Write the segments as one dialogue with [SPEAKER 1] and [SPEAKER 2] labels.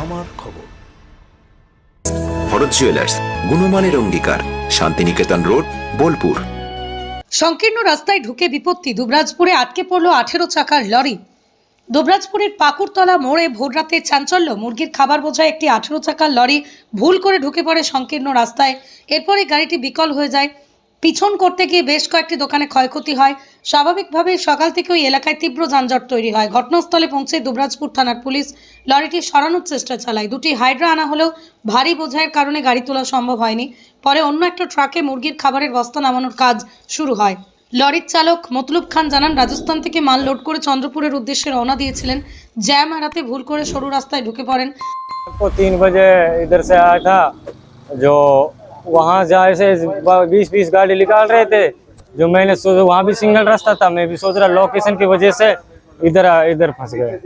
[SPEAKER 1] আমার খবর।
[SPEAKER 2] ভরত জুয়েলার্স গুণমানের অঙ্গীকার শান্তিনিকেতন রোড বোলপুর।
[SPEAKER 3] সংকীর্ণ রাস্তায় ঢুকে বিপত্তি দুবরাজপুরে আটকে পড়ল আঠেরো চাকার লরি। দুবরাজপুরের পাকুড়তলা মোড়ে ভোররাতে চাঞ্চল্য মুরগির খাবার বোঝায় একটি আঠেরো চাকার লরি ভুল করে ঢুকে পড়ে সংকীর্ণ রাস্তায়। এরপরে গাড়িটি বিকল হয়ে যায়। পিছন করতে গিয়ে বেশ কয়েকটি দোকানে ক্ষয়ক্ষতি হয়। স্বাভাবিকভাবে সকাল থেকে ওই এলাকায় তীব্র যানজট তৈরি হয়। ঘটনাস্থলে পৌঁছে দুবরাজপুর থানার পুলিশ লরিটি সরানোর চেষ্টা চালায়। দুটি হাইড্রা আনা হলেও ভারী বোঝায়ের কারণে গাড়ি তোলা সম্ভব হয়নি। পরে অন্য একটা ট্রাকে মুরগির খাবারের বস্তা নামানোর কাজ শুরু হয়। লরির চালক মতলুব খান জানান, রাজস্থান থেকে মাল লোড করে চন্দ্রপুরের উদ্দেশ্যে রওনা দিয়েছিলেন। জ্যাম এড়াতে ভুল করে সরু রাস্তায় ঢুকে পড়েন।
[SPEAKER 4] তিন বাজে ইধর সে আয়া থা वहाँ जाए से बीस बीस गाड़ी निकाल रहे थे। जो मैंने सोचा वहाँ भी सिंगल रास्ता था मैं भी सोच रहा लोकेशन की वजह से इधर इधर फंस गए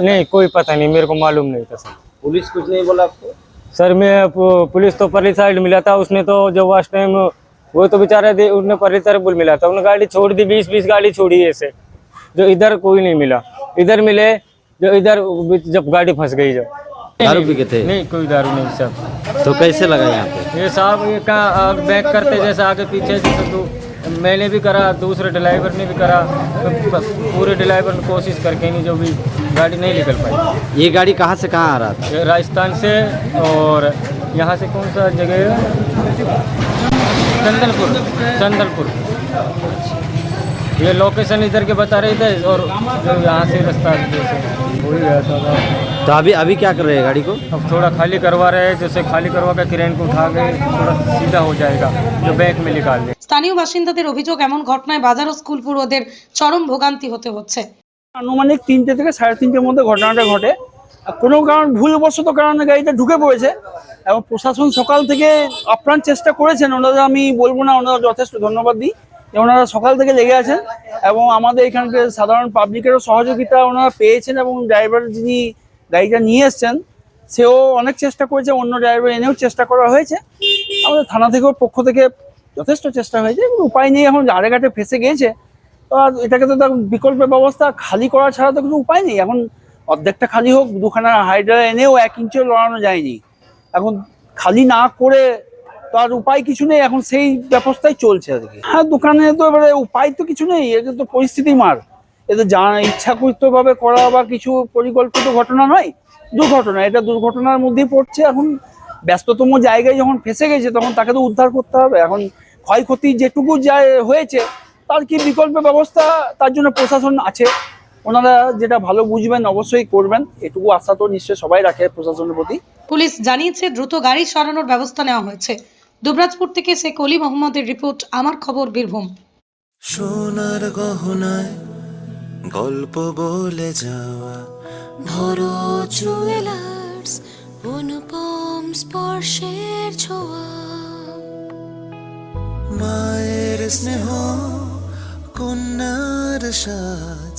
[SPEAKER 4] नहीं कोई पता नहीं मेरे को मालूम नहीं था सर।
[SPEAKER 5] पुलिस कुछ नहीं बोला आपको?
[SPEAKER 4] सर मैं पुलिस तो परली साइड मिला था उसने तो जो उस टाइम वो तो बेचारे थे उसने परली तरफ़ बुल मिला था उन्होंने गाड़ी छोड़ दी बीस बीस गाड़ी छोड़ी ऐसे जो इधर कोई नहीं मिला। इधर मिले जो इधर जब गाड़ी फंस गई जब।
[SPEAKER 5] दारू पी के थे?
[SPEAKER 4] नहीं कोई दारू नहीं सब
[SPEAKER 5] तो कैसे लगा यहाँ पे?
[SPEAKER 4] ये साहब ये का बैक करते जैसे आगे पीछे जैसे तो मैंने भी करा दूसरे ड्राइवर ने भी करा तो पूरे ड्राइवर ने कोशिश करके नहीं जो भी गाड़ी नहीं निकल पाई।
[SPEAKER 5] ये गाड़ी कहाँ से कहाँ आ रहा था?
[SPEAKER 4] राजस्थान से और यहाँ से कौन सा जगह है? चंदनपुर चंदनपुर ये लोकेशन इधर के बता रहे थे और जो यहाँ से रास्ता जैसे हो ही गया था
[SPEAKER 5] तो अभी अभी क्या कर रहे हैं गाड़ी को
[SPEAKER 4] अब थोड़ा खाली करवा रहे हैं जैसे खाली करवा कर क्रेन को उठा के थोड़ा सीधा हो जाएगा जो बैंक में निकाल दे
[SPEAKER 3] স্থানীয় বাসিন্দাদের অভিযোগ এমন ঘটনায় বাজার ও স্কুল পুরোদের চরম ভোগান্তি হতে হচ্ছে
[SPEAKER 6] আনুমানিক তিনটে থেকে সাড়ে তিনটের মধ্যে ঘটনাটা ঘটে আর কোনো কারণ ভুলবশত কারণে গাড়িটা ঢুকে পড়েছে এবং প্রশাসন সকাল থেকে আপ্রাণ চেষ্টা করেছেন ওনাদের আমি বলবো না ওনারা যথেষ্ট ধন্যবাদ দিই যে ওনারা সকাল থেকে লেগে আছেন এবং আমাদের এখানকার সাধারণ পাবলিকেরও সহযোগিতা ওনারা পেয়েছেন এবং ড্রাইভার যিনি গাড়িটা নিয়ে এসছেন, সেও অনেক চেষ্টা করেছে, অন্য ড্রাইভার এনেও চেষ্টা করা হয়েছে। আমাদের থানা থেকেও পক্ষ থেকে যথেষ্ট চেষ্টা হয়েছে উপায় নেই, এখন আড়েঘাটে ফেসে গিয়েছে। তো আর এটাকে তো তার বিকল্প ব্যবস্থা খালি করা ছাড়া তো কোনো উপায় নেই। এখন অর্ধেকটা খালি হোক, দুখানা হাইড্রা এনেও এক ইঞ্চিও লড়ানো যায়নি। এখন খালি না করে তো আর উপায় কিছু নেই, এখন সেই ব্যবস্থাই চলছে আর কি। হ্যাঁ দোকানে তো এবারে উপায় তো কিছু নেই এটা তো পরিস্থিতি মার। এটা জানা ইচ্ছাকৃতভাবে করা বা কিছু পরিকল্পিত ঘটনা নয়, দুর্ঘটনা, এটা দুর্ঘটনার মধ্যেই পড়ছে। এখন ব্যস্ততম জায়গায় যখন ফেসে গেছে, তখন তাকে তো উদ্ধার করতে হবে। এখন ক্ষয়ক্ষতি যেটুকু যা হয়েছে, তার কি বিকল্প ব্যবস্থা? তার জন্য প্রশাসন আছে। ওনারা যেটা ভালো বুঝবেন, অবশ্যই করবেন। এটুকু আশা তো নিশ্চয়ই সবাই রাখে প্রশাসনের প্রতি।
[SPEAKER 3] পুলিশ জানিয়েছে, দ্রুত গাড়ি সরানোর ব্যবস্থা নেওয়া হয়েছে। দুবরাজপুর থেকে শেখ অলি মোহাম্মদের রিপোর্ট, আমার খবর, বীরভূম।
[SPEAKER 1] সোনার গহনায় গল্প বলে যাওয়া,
[SPEAKER 7] ভরো জুয়েলার্স অনুপম স্পর্শের ছোঁয়া।
[SPEAKER 1] মায়ের স্নেহ, কন্যার সাজ